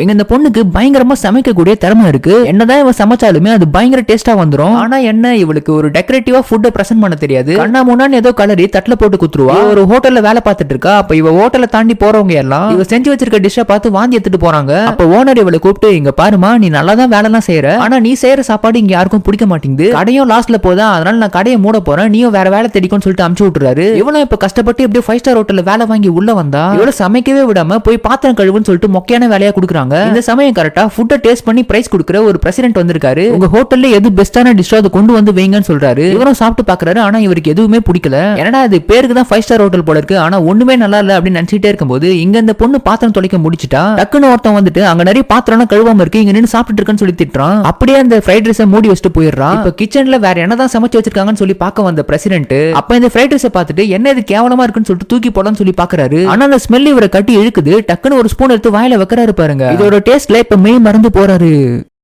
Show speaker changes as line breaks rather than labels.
எங்க இந்த பொண்ணுக்கு பயங்கரமா சமைக்கக்கூடிய திறமை இருக்கு. என்னதான் இவன் சமைச்சாலுமே அது பயங்கர டேஸ்டா வந்துரும். ஆனா என்ன இவளுக்கு ஒரு டெக்கரேட்டிவா ஃபுட்டை பிரசன்ட் பண்ண தெரியாது. கண்ணா முன்னாடி ஏதோ கலரி தட்டுல போட்டு குத்துருவா. ஒரு ஹோட்டல்ல வேலை பார்த்துட்டு இருக்கா. அப்ப இவ ஹோட்டல தாண்டி போறவங்க எல்லாம் இவ செஞ்சு வச்சிருக்க டிஷ்ஷை பார்த்து வாந்தி எடுத்துட்டு போறாங்க. அப்ப ஓனர் இவளை கூப்பிட்டு இங்க பாருமா நீ நல்லா தான் வேலை எல்லாம் செய்யற ஆனா நீ செய்யற சாப்பாடு இங்க யாருக்கும் பிடிக்க மாட்டேங்குது. கடையும் லாஸ்ட்ல போதா அதனால நான் கடையை மூட போறேன். நீயும் வேற வேலை தேடிக்கோன்னு சொல்லிட்டு அமுச்சு விட்டுறாரு. இவனும் இப்ப கஷ்டப்பட்டு எப்படியோ ஃபைவ் ஸ்டார் ஹோட்டல்ல வேலை வாங்கி உள்ள வந்தா இவளை சமைக்கவே விடாம போய் பாத்திரம் கழுவுன்னு சொல்லிட்டு மொக்கையான வேலையா கொடுக்குறாங்க. இந்த சமயம் கரெக்டா ஃபுட்டை டேஸ்ட் பண்ணி பிரைஸ் கொடுக்குற ஒரு பிரசிடென்ட் வந்திருக்காரு. உங்க ஹோட்டல்ல எது பெஸ்டான டிஷ்ஷோ அதை கொண்டு வந்து வைங்கன்னு சொல்றாரு. இவரும் சாப்பிட்டு பாக்குறாரு ஆனா இவருக்கு எதுவுமே பிடிக்கல. என்னடா இது பேருக்கு தான் ஃபைவ் ஸ்டார் ஹோட்டல் போல இருக்கு ஆனா ஒண்ணுமே நல்லா இல்ல அப்படின்னு நினைச்சிட்டே இருக்கும்போது இங்க இந்த பொண்ணு பாத்திரம் தொலைக்க முடிச்சிட்டா? டக்குன்னு ஒருத்தன் வந்துட்டு அங்க நிறைய பாத்திரம்லாம் கழுவாம இருக்கு இங்க நின்னு சாப்பிட்டு இருக்கேன்னு சொல்லி திட்டுறான். அப்படியே அந்த ஃப்ரைட் ரைஸை மூடி வச்சுட்டு போயிடுறான் இப்ப கிச்சன்ல வேற என்னதான் சமைச்சு வச்சிருக்காங்கன்னு சொல்லி பார்க்க வந்த பிரசிடென்ட் அப்ப இந்த ஃப்ரைட் ரைஸை பார்த்துட்டு என்ன இது கேவலமா இருக்குன்னு சொல்லிட்டு தூக்கி போடலாம்னு சொல்லி பாக்குறாரு ஆனா அந்த ஸ்மெல் இவரை கட்டி இழுக்குது டக்குன்னு ஒரு ஸ்பூன் எடுத்து வாயில வைக்கிறாரு பாருங்க. இதோட டேஸ்ட்ல இப்ப மெய் மறந்து போறாரு.